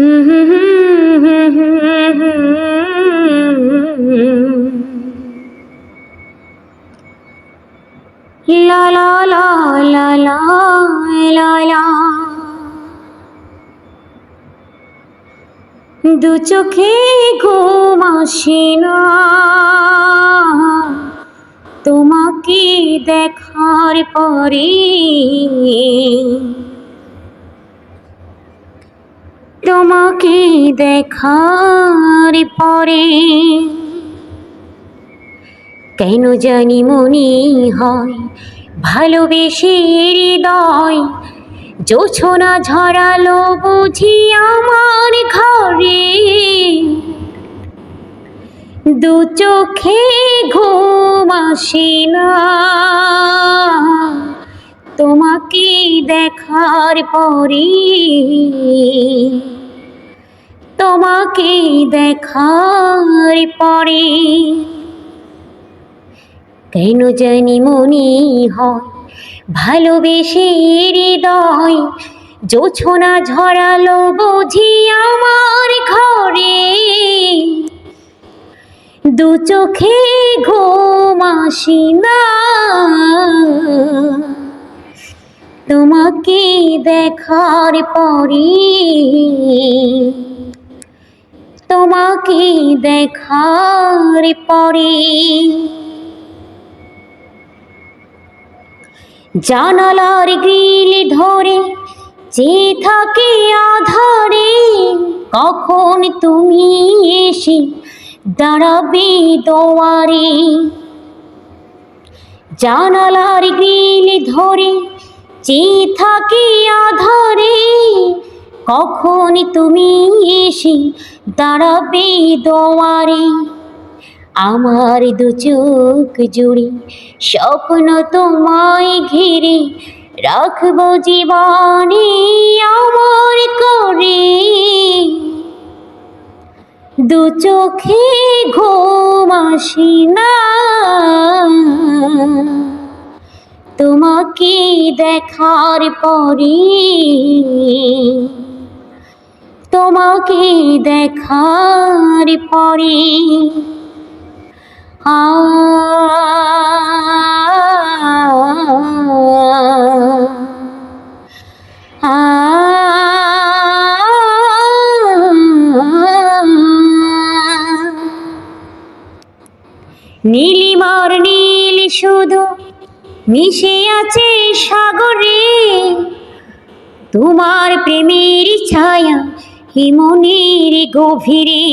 দু চোখে ঘুম আসে না। তোমাকে দেখার পরে তোমাকে দেখার পরে কেন জানি মনে হয় ভালোবেসে হৃদয় জোছনা ঝরালো বুঝি আমার ঘরে। দু চোখে ঘুম না। তোমাকে দেখার পরে তোমাকে দেখার পরে কেন জানি মনে হয় ভালোবেসে হৃদয় জোছনা ঝরালো বুঝি আমার ঘরে। দু চোখে ঘুম আসি না। তোমাকে দেখার পরে তোমাকে দেখার পরে জানালার গ্রিল ধরে যে থাকে আধারে কখন তুমি এসে দাঁড়াবে দোয়ারে? জানালার গ্রিল ধরে যে থাকে আধারে কখন তুমি এসে দাঁড়াবে দোয়ারে। আমার দু চোখ জুড়ে স্বপ্ন তোমায় ঘিরে রাখব জীবনে আমার করে। দু চোখে ঘুম না। তোমাকে দেখার পরে? তোমাকে দেখার পরে। আ নীলিমার নীল শুধু মিশে আছে সাগরে। তোমার প্রেমের ছায়া হিমনির গভীরে।